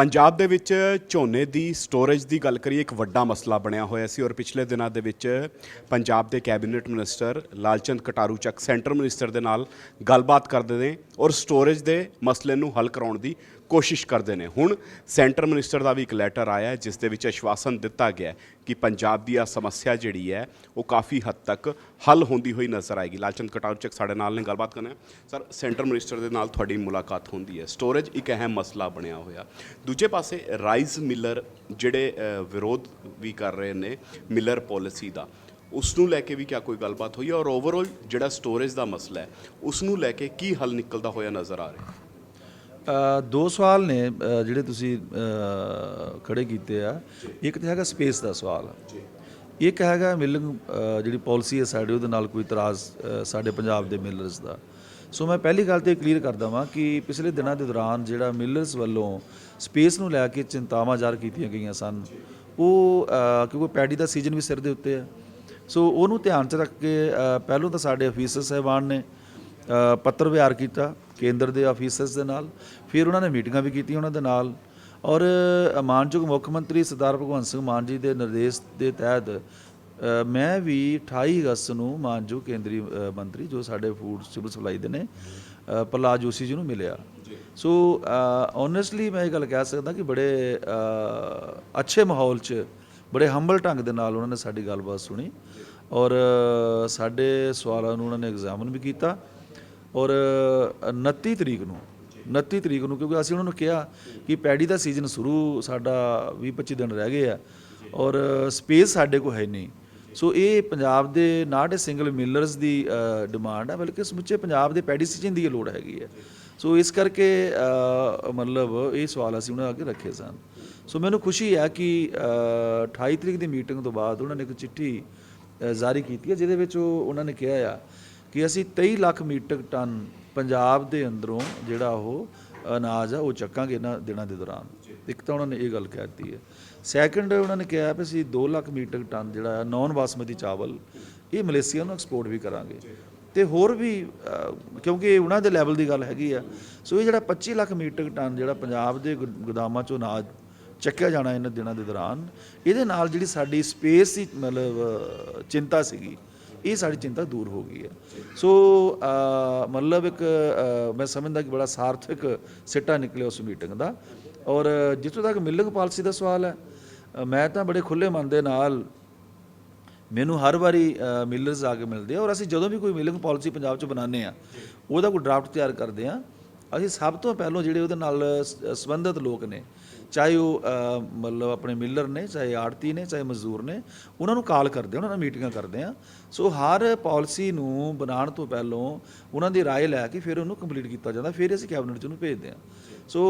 ਪੰਜਾਬ ਦੇ ਵਿੱਚ ਝੋਨੇ ਦੀ ਸਟੋਰੇਜ ਦੀ ਗੱਲ ਕਰੀਏ, ਇੱਕ ਵੱਡਾ ਮਸਲਾ ਬਣਿਆ ਹੋਇਆ ਸੀ ਔਰ ਪਿਛਲੇ ਦਿਨਾਂ ਦੇ ਵਿੱਚ ਪੰਜਾਬ ਦੇ ਕੈਬਨਿਟ ਮਿਨਿਸਟਰ ਲਾਲਚੰਦ ਕਟਾਰੂ ਚੱਕ ਸੈਂਟਰ ਮਿਨਿਸਟਰ ਦੇ ਨਾਲ ਗੱਲਬਾਤ ਕਰਦੇ ਨੇ। ਔਰ ਸਟੋਰੇਜ ਦੇ ਮਸਲੇ ਨੂੰ ਹੱਲ ਕਰਾਉਣ ਦੀ ਕੋਸ਼ਿਸ਼ ਕਰਦੇ ਨੇ। ਹੁਣ ਸੈਂਟਰ ਮਿਨਿਸਟਰ ਦਾ ਵੀ ਇੱਕ ਲੈਟਰ ਆਇਆ ਜਿਸ ਦੇ ਵਿੱਚ ਆਸ਼ਵਾਸਨ ਦਿੱਤਾ ਗਿਆ ਕਿ ਪੰਜਾਬ ਦੀ ਆ ਸਮੱਸਿਆ ਜਿਹੜੀ ਹੈ, ਉਹ ਕਾਫੀ ਹੱਦ ਤੱਕ ਹੱਲ ਹੁੰਦੀ ਹੋਈ ਨਜ਼ਰ ਆਏਗੀ। ਲਾਲਚੰਦ ਕਟਾਰੂ ਚੱਕ ਸਾਡੇ ਨਾਲ ਨੇ, ਗੱਲਬਾਤ ਕਰਨਾ ਸਰ ਸੈਂਟਰ ਮਿਨਿਸਟਰ ਦੇ ਨਾਲ ਤੁਹਾਡੀ ਮੁਲਾਕਾਤ ਹੁੰਦੀ ਹੈ। ਸਟੋਰੇਜ ਇੱਕ ਅਹਿਮ ਮਸਲਾ ਬਣਿਆ ਹੋਇਆ। ਦੂਜੇ ਪਾਸੇ ਰਾਈਜ਼ ਮਿਲਰ ਜਿਹੜੇ ਵਿਰੋਧ ਵੀ ਕਰ ਰਹੇ ਨੇ ਮਿਲਰ ਪਾਲਿਸੀ ਦਾ। ਉਸ ਨੂੰ ਲੈ ਕੇ ਵੀ ਕਿਆ ਕੋਈ ਗੱਲਬਾਤ ਹੋਈ ਹੈ ਔਰ ਓਵਰਆਲ ਜਿਹੜਾ ਸਟੋਰੇਜ ਦਾ ਮਸਲਾ ਹੈ ਉਸ ਨੂੰ ਲੈ ਕੇ ਕੀ ਹੱਲ ਨਿਕਲਦਾ ਹੋਇਆ ਨਜ਼ਰ ਆ ਰਿਹਾ? ਹੈ ਦੋ ਸਵਾਲ ਨੇ ਜਿਹੜੇ ਤੁਸੀਂ ਖੜੇ ਕੀਤੇ ਆ। ਇੱਕ ਤਾਂ ਹੈਗਾ ਸਪੇਸ ਦਾ ਸਵਾਲ। ਇੱਕ ਹੈਗਾ ਮਿਲਿੰਗ ਜਿਹੜੀ ਪਾਲਿਸੀ ਹੈ ਸਾਡੇ ਉਹਦੇ ਨਾਲ ਕੋਈ ਇਤਰਾਜ਼ ਸਾਡੇ ਪੰਜਾਬ ਦੇ ਮਿਲਰਸ ਦਾ। ਸੋ ਮੈਂ ਪਹਿਲੀ ਗੱਲ ਤੇ ਕਲੀਅਰ ਕਰਦਾ ਵਾਂ ਕਿ ਪਿਛਲੇ ਦਿਨਾਂ ਦੇ ਦੌਰਾਨ ਜਿਹੜਾ ਮਿਲਰਸ ਵੱਲੋਂ ਸਪੇਸ ਨੂੰ ਲੈ ਕੇ ਚਿੰਤਾਵਾਂ ਜ਼ਾਹਰ ਕੀਤੀਆਂ ਗਈਆਂ ਸਨ। ਉਹ ਕਿਉਂਕਿ ਪੈਡੀ ਦਾ ਸੀਜ਼ਨ ਵੀ ਸਿਰ ਦੇ ਉੱਤੇ ਹੈ। ਸੋ ਉਹਨੂੰ ਧਿਆਨ 'ਚ ਰੱਖ ਕੇ ਪਹਿਲੋਂ ਤਾਂ ਸਾਡੇ ਅਫੀਸਰ ਸਾਹਿਬਾਨ ਨੇ ਪੱਤਰ ਵਿਹਾਰ ਕੀਤਾ ਕੇਂਦਰ ਦੇ ਆਫੀਸਰਸ ਦੇ ਨਾਲ ਫਿਰ ਉਹਨਾਂ ਨੇ ਮੀਟਿੰਗਾਂ ਵੀ ਕੀਤੀਆਂ ਉਹਨਾਂ ਦੇ ਨਾਲ ਔਰ ਮਾਨਯੋਗ ਮੁੱਖ ਮੰਤਰੀ ਸਰਦਾਰ ਭਗਵੰਤ ਸਿੰਘ ਮਾਨ ਜੀ ਦੇ ਨਿਰਦੇਸ਼ ਦੇ ਤਹਿਤ ਮੈਂ ਵੀ 28 ਅਗਸਤ ਨੂੰ ਮਾਨਯੋਗ ਕੇਂਦਰੀ ਮੰਤਰੀ ਜੋ ਸਾਡੇ ਫੂਡ ਸਿਵਲ ਸਪਲਾਈ ਦੇ ਨੇ ਅ, ਪ੍ਰਹਲਾਦ ਜੋਸ਼ੀ ਜੀ ਨੂੰ ਮਿਲਿਆ। ਸੋ ਓਨੈਸਟਲੀ ਮੈਂ ਇਹ ਗੱਲ ਕਹਿ ਸਕਦਾ ਕਿ ਬੜੇ ਅੱਛੇ ਮਾਹੌਲ 'ਚ ਬੜੇ ਹੰਬਲ ਢੰਗ ਦੇ ਨਾਲ ਉਹਨਾਂ ਨੇ ਸਾਡੀ ਗੱਲਬਾਤ ਸੁਣੀ ਔਰ ਸਾਡੇ ਸਵਾਲਾਂ ਨੂੰ ਉਹਨਾਂ ਨੇ ਐਗਜ਼ਾਮਨ ਵੀ ਕੀਤਾ ਔਰ 29 ਤਰੀਕ ਨੂੰ 29 ਤਰੀਕ ਨੂੰ ਕਿਉਂਕਿ ਅਸੀਂ ਉਹਨਾਂ ਨੂੰ ਕਿਹਾ ਕਿ ਪੈਡੀ ਦਾ ਸੀਜ਼ਨ ਸ਼ੁਰੂ ਸਾਡਾ 20 25 ਦਿਨ ਰਹਿ ਗਏ ਆ ਔਰ ਸਪੇਸ ਸਾਡੇ ਕੋਲ ਹੈ ਨਹੀਂ। ਸੋ ਇਹ ਪੰਜਾਬ ਦੇ ਨਾਟ ਸਿੰਗਲ ਮਿਲਰਸ ਦੀ ਡਿਮਾਂਡ ਹੈ ਬਲਕਿ ਸਮੁੱਚੇ ਪੰਜਾਬ ਦੇ ਪੈਡੀ ਸੀਜ਼ਨ ਦੀ ਲੋੜ ਹੈਗੀ ਹੈ। ਸੋ ਇਸ ਕਰਕੇ ਮਤਲਬ ਇਹ ਸਵਾਲ ਅਸੀਂ ਉਹਨਾਂ ਅੱਗੇ ਰੱਖੇ ਸਨ। ਸੋ ਮੈਨੂੰ ਖੁਸ਼ੀ ਹੈ ਕਿ ਅ, 28 ਤਰੀਕ ਦੀ ਮੀਟਿੰਗ ਤੋਂ ਬਾਅਦ ਉਹਨਾਂ ਨੇ ਇੱਕ ਚਿੱਠੀ ਜਾਰੀ ਕੀਤੀ ਹੈ ਜਿਹਦੇ ਵਿੱਚ ਉਹ ਉਹਨਾਂ ਨੇ ਕਿਹਾ ਆ ਕਿ ਅਸੀਂ 23 ਲੱਖ ਮੀਟਰ ਟਨ ਪੰਜਾਬ ਦੇ ਅੰਦਰੋਂ ਜਿਹੜਾ ਉਹ ਅਨਾਜ ਆ ਉਹ ਚੱਕਾਂਗੇ ਇਹਨਾਂ ਦਿਨਾਂ ਦੇ ਦੌਰਾਨ। ਇੱਕ ਤਾਂ ਉਹਨਾਂ ਨੇ ਇਹ ਗੱਲ ਕਹਿ ਦਿੱਤੀ ਹੈ। ਸੈਕੰਡ ਉਹਨਾਂ ਨੇ ਕਿਹਾ ਵੀ ਅਸੀਂ 2 ਲੱਖ ਮੀਟਰ ਟਨ ਜਿਹੜਾ ਹੈ ਨਾਨ ਬਾਸਮਤੀ ਚਾਵਲ ਇਹ ਮਲੇਸ਼ੀਆ ਨੂੰ ਐਕਸਪੋਰਟ ਵੀ ਕਰਾਂਗੇ। ਤੇ ਹੋਰ ਵੀ ਕਿਉਂਕਿ ਇਹ ਉਹਨਾਂ ਦੇ ਲੈਵਲ ਦੀ ਗੱਲ ਹੈਗੀ ਆ। ਸੋ ਇਹ ਜਿਹੜਾ 25 ਲੱਖ ਮੀਟਰ ਟਨ ਜਿਹੜਾ ਪੰਜਾਬ ਦੇ ਗੁ- ਗੋਦਾਮਾਂ ਚੋਂ ਅਨਾਜ ਚੱਕਿਆ ਜਾਣਾ ਇਹਨਾਂ ਦਿਨਾਂ ਦੇ ਦੌਰਾਨ। ਇਹਦੇ ਨਾਲ ਜਿਹੜੀ ਸਾਡੀ ਸਪੇਸ ਦੀ ਮਤਲਬ ਚਿੰਤਾ ਸੀਗੀ, ਇਹ ਸਾਡੀ ਚਿੰਤਾ ਦੂਰ ਹੋ ਗਈ ਹੈ। ਸੋ ਮਤਲਬ ਇੱਕ ਮੈਂ ਸਮਝਦਾ ਕਿ ਬੜਾ ਸਾਰਥਕ ਸਿੱਟਾ ਨਿਕਲਿਆ ਉਸ ਮੀਟਿੰਗ ਦਾ। ਔਰ ਜਿੱਥੋਂ ਤੱਕ ਮਿਲਿੰਗ ਪਾਲਿਸੀ ਦਾ ਸਵਾਲ ਹੈ ਮੈਂ ਤਾਂ ਬੜੇ ਖੁੱਲੇ ਮਨ ਦੇ ਨਾਲ ਮੈਨੂੰ ਹਰ ਵਾਰੀ ਮਿਲਰਸ ਆ ਕੇ ਮਿਲਦੇ ਆ। ਔਰ ਅਸੀਂ ਜਦੋਂ ਵੀ ਕੋਈ ਮਿਲਿੰਗ ਪਾਲਿਸੀ ਪੰਜਾਬ 'ਚ ਬਣਾਉਂਦੇ ਆ ਉਹਦਾ ਕੋਈ ਡਰਾਫਟ ਤਿਆਰ ਕਰਦੇ ਆ ਅਸੀਂ ਸਭ ਤੋਂ ਪਹਿਲਾਂ ਜਿਹੜੇ ਉਹਦੇ ਨਾਲ ਸ- ਸੰਬੰਧਿਤ ਲੋਕ ਨੇ ਚਾਹੇ ਉਹ ਅ, ਮਤਲਬ ਆਪਣੇ ਮਿਲਰ ਨੇ ਚਾਹੇ ਆੜਤੀ ਨੇ ਚਾਹੇ ਮਜ਼ਦੂਰ ਨੇ ਉਹਨਾਂ ਨੂੰ ਕਾਲ ਕਰਦੇ ਆ ਉਹਨਾਂ ਨਾਲ ਮੀਟਿੰਗਾਂ ਕਰਦੇ ਆ ਸੋ ਹਰ ਪਾਲਿਸੀ ਨੂੰ ਬਣਾਉਣ ਤੋਂ ਪਹਿਲਾਂ ਉਹਨਾਂ ਦੀ رائے ਲੈ ਕੇ ਫਿਰ ਉਹਨੂੰ ਕੰਪਲੀਟ ਕੀਤਾ ਜਾਂਦਾ ਫਿਰ ਅਸੀਂ ਕੈਬਨਿਟ 'ਚ ਉਹਨੂੰ ਭੇਜਦੇ ਆ ਸੋ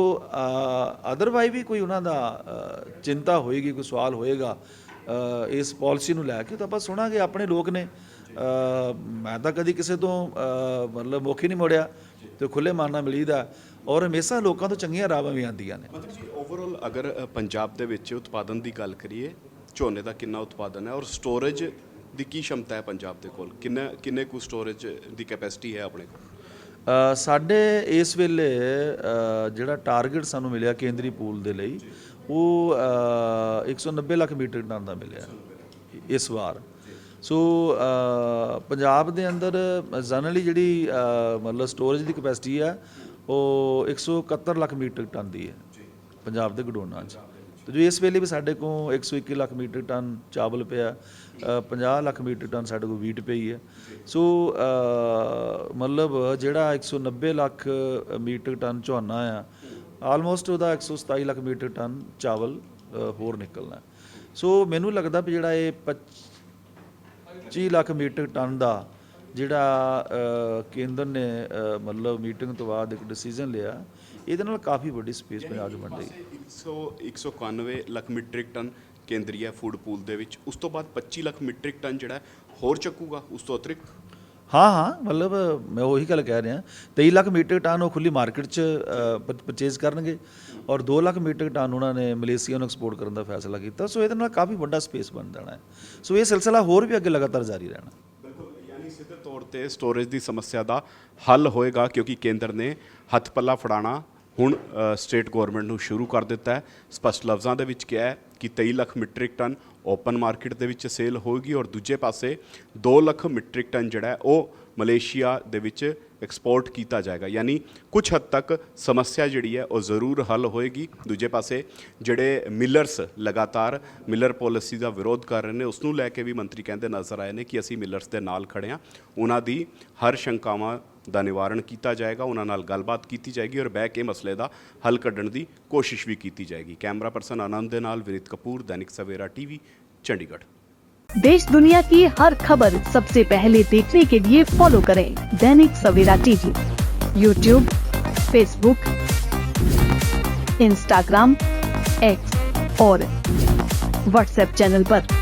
ਅਦਰਵਾਈਜ਼ ਵੀ ਕੋਈ ਉਹਨਾਂ ਦਾ ਅ, ਚਿੰਤਾ ਹੋਏਗੀ ਕੋਈ ਸਵਾਲ ਹੋਏਗਾ ਅ, ਇਸ ਪਾਲਿਸੀ ਨੂੰ ਲੈ ਕੇ ਤਾਂ ਆਪਾਂ ਸੁਣਾਂਗੇ ਆਪਣੇ ਲੋਕ ਨੇ ਅ, ਮੈਂ ਤਾਂ ਕਦੀ ਕਿਸੇ ਤੋਂ ਅ, ਮਤਲਬ ਮੁੱਖ ਹੀ ਨਹੀਂ ਮੋੜਿਆ ਤੇ ਖੁੱਲੇ ਮਨ ਨਾਲ ਮਿਲੀਦਾ ਔਰ ਹਮੇਸ਼ਾ ਲੋਕਾਂ ਤੋਂ ਚੰਗੀਆਂ ਰਾਵਾਂ ਵੀ ਆਉਂਦੀਆਂ ਨੇ। ਮਤਲਬ ਜੀ ਓਵਰਆਲ ਅਗਰ ਪੰਜਾਬ ਦੇ ਵਿੱਚ ਉਤਪਾਦਨ ਦੀ ਗੱਲ ਕਰੀਏ ਝੋਨੇ ਦਾ ਕਿੰਨਾ ਉਤਪਾਦਨ ਹੈ ਔਰ ਸਟੋਰੇਜ ਦੀ ਕੀ ਸ਼ਮਤਾ ਹੈ ਪੰਜਾਬ ਦੇ ਕੋਲ? ਕਿੰਨਾ ਕਿੰਨੇ ਕੁ ਸਟੋਰੇਜ ਦੀ ਕੈਪੈਸਿਟੀ ਹੈ ਆਪਣੇ ਕੋਲ? ਸਾਡੇ ਇਸ ਵੇਲੇ ਜਿਹੜਾ ਟਾਰਗੇਟ ਸਾਨੂੰ ਮਿਲਿਆ ਕੇਂਦਰੀ ਪੂਲ ਦੇ ਲਈ ਉਹ ਅ, 190 ਲੱਖ ਮੀਟਰ ਟਨ ਦਾ ਮਿਲਿਆ ਇਸ ਵਾਰ। ਸੋ ਅ, ਪੰਜਾਬ ਦੇ ਅੰਦਰ ਜਨਰਲੀ ਜਿਹੜੀ ਮਤਲਬ ਸਟੋਰੇਜ ਦੀ ਕਪੈਸਿਟੀ ਹੈ ਉਹ 171 ਲੱਖ ਮੀਟਰ ਟਨ ਦੀ ਹੈ। ਪੰਜਾਬ ਦੇ ਗਡੋਨਾਂ 'ਚ। ਤੇ ਜੋ ਇਸ ਵੇਲੇ ਵੀ ਸਾਡੇ ਕੋਲ 121 ਲੱਖ ਮੀਟਰ ਟਨ ਚਾਵਲ ਪਿਆ ਅ, 50 ਲੱਖ ਮੀਟਰ ਟਨ ਸਾਡੇ ਕੋਲ ਵੀਟ ਪਈ ਹੈ। ਸੋ ਮਤਲਬ ਜਿਹੜਾ 190 ਲੱਖ ਮੀਟਰ ਟਨ ਝੋਨਾ ਆ ਆਲਮੋਸਟ ਉਹਦਾ 127 ਲੱਖ ਮੀਟਰ ਟਨ ਚਾਵਲ ਹੋਰ ਨਿਕਲਣਾ। ਸੋ ਮੈਨੂੰ ਲੱਗਦਾ ਵੀ ਜਿਹੜਾ ਇਹ 25 ਲੱਖ ਮੀਟਰ ਟਨ ਦਾ ਜਿਹੜਾ ਕੇਂਦਰ ਨੇ ਮਤਲਬ ਮੀਟਿੰਗ ਤੋਂ ਬਾਅਦ ਇੱਕ ਡਿਸੀਜਨ ਲਿਆ ਇਹਦੇ ਨਾਲ ਕਾਫੀ ਵੱਡੀ ਸਪੇਸ ਪੰਜਾਬ 'ਚ ਬਣ ਰਹੀ 100 191 ਲੱਖ ਮੀਟ੍ਰਿਕ ਟਨ ਕੇਂਦਰੀ ਹੈ ਫੂਡ ਪੂਲ ਦੇ ਵਿੱਚ ਉਸ ਤੋਂ ਬਾਅਦ 25 ਲੱਖ ਮੀਟ੍ਰਿਕ ਟਨ ਜਿਹੜਾ ਹੋਰ ਚੱਕੂਗਾ ਉਸ ਤੋਂ ਅਤਿਰਿਕਤ? ਹਾਂ ਹਾਂ, ਮਤਲਬ ਮੈਂ ਉਹੀ ਗੱਲ ਕਹਿ ਰਿਹਾ। 23 ਲੱਖ ਮੀਟਰ ਟਨ ਉਹ ਖੁੱਲੀ ਮਾਰਕੀਟ 'ਚ ਪਰਚੇਜ਼ ਕਰਨਗੇ ਔਰ 2 ਲੱਖ ਮੀਟਰ ਟਨ ਉਹਨਾਂ ਨੇ ਮਲੇਸ਼ੀਆ ਨੂੰ ਐਕਸਪੋਰਟ ਕਰਨ ਦਾ ਫੈਸਲਾ ਕੀਤਾ। ਸੋ ਇਹਦੇ ਨਾਲ ਕਾਫੀ ਵੱਡਾ ਸਪੇਸ ਬਣ ਜਾਣਾ ਹੈ। ਸੋ ਇਹ ਸਿਲਸਿਲਾ ਹੋਰ ਵੀ ਅੱਗੇ ਲਗਾਤਾਰ ਜਾਰੀ ਰਹਿਣਾ। ਯਾਨੀ ਸਿੱਧੇ ਤੌਰ ਤੇ ਸਟੋਰੇਜ ਦੀ ਸਮੱਸਿਆ ਦਾ ਹੱਲ ਹੋਏਗਾ ਕਿਉਂਕਿ ਕੇਂਦਰ ਨੇ ਹੱਥ ਪੱਲਾ ਫੜਾਣਾ ਹੁਣ ਸਟੇਟ ਗਵਰਨਮੈਂਟ ਨੂੰ ਸ਼ੁਰੂ ਕਰ ਦਿੱਤਾ ਹੈ। ਸਪਸ਼ਟ ਲਫ਼ਜ਼ਾਂ ਦੇ ਵਿੱਚ ਕਿਹਾ ਹੈ ਕਿ 23 lakh metric ton open market ਦੇ ਵਿੱਚ ਸੇਲ ਹੋਏਗੀ ਔਰ ਦੂਜੇ ਪਾਸੇ 2 ਲੱਖ ਮੀਟ੍ਰਿਕ ਟਨ ਜਿਹੜਾ ਉਹ ਮਲੇਸ਼ੀਆ ਦੇ ਵਿੱਚ ਐਕਸਪੋਰਟ ਕੀਤਾ ਜਾਏਗਾ। ਯਾਨੀ ਕੁਝ ਹੱਦ ਤੱਕ ਸਮੱਸਿਆ ਜਿਹੜੀ ਹੈ, ਉਹ ਜ਼ਰੂਰ ਹੱਲ ਹੋਏਗੀ। ਦੂਜੇ ਪਾਸੇ ਜਿਹੜੇ ਮਿਲਰਸ ਲਗਾਤਾਰ ਮਿਲਰ ਪਾਲਿਸੀ ਦਾ ਵਿਰੋਧ ਕਰ ਰਹੇ ਨੇ ਉਸ ਨੂੰ ਲੈ ਕੇ ਵੀ ਮੰਤਰੀ ਕਹਿੰਦੇ ਨਜ਼ਰ ਆਏ ਨੇ ਕਿ ਅਸੀਂ ਮਿਲਰਸ ਦੇ ਨਾਲ ਖੜੇ ਹਾਂ। ਉਹਨਾਂ ਦੀ ਹਰ ਸ਼ੰਕਾਵਾਂ ਦਾ ਨਿਵਾਰਣ ਕੀਤਾ ਜਾਏਗਾ ਉਹਨਾਂ ਨਾਲ ਗੱਲਬਾਤ ਕੀਤੀ ਜਾਏਗੀ ਔਰ ਬਹਿ ਕੇ ਮਸਲੇ ਦਾ ਹੱਲ ਕੱਢਣ ਦੀ ਕੋਸ਼ਿਸ਼ ਵੀ ਕੀਤੀ ਜਾਏਗੀ ਕੈਮਰਾ ਪਰਸਨ ਆਨੰਦ ਦੇ ਨਾਲ ਵਿਨੀਤ ਕਪੂਰ ਦੈਨਿਕ ਸਵੇਰਾ ਟੀਵੀ ਚੰਡੀਗੜ੍ਹ देश दुनिया की हर खबर सबसे पहले देखने के लिए फॉलो करें Dainik Savera TV YouTube Facebook Instagram X और व्हाट्सएप चैनल पर।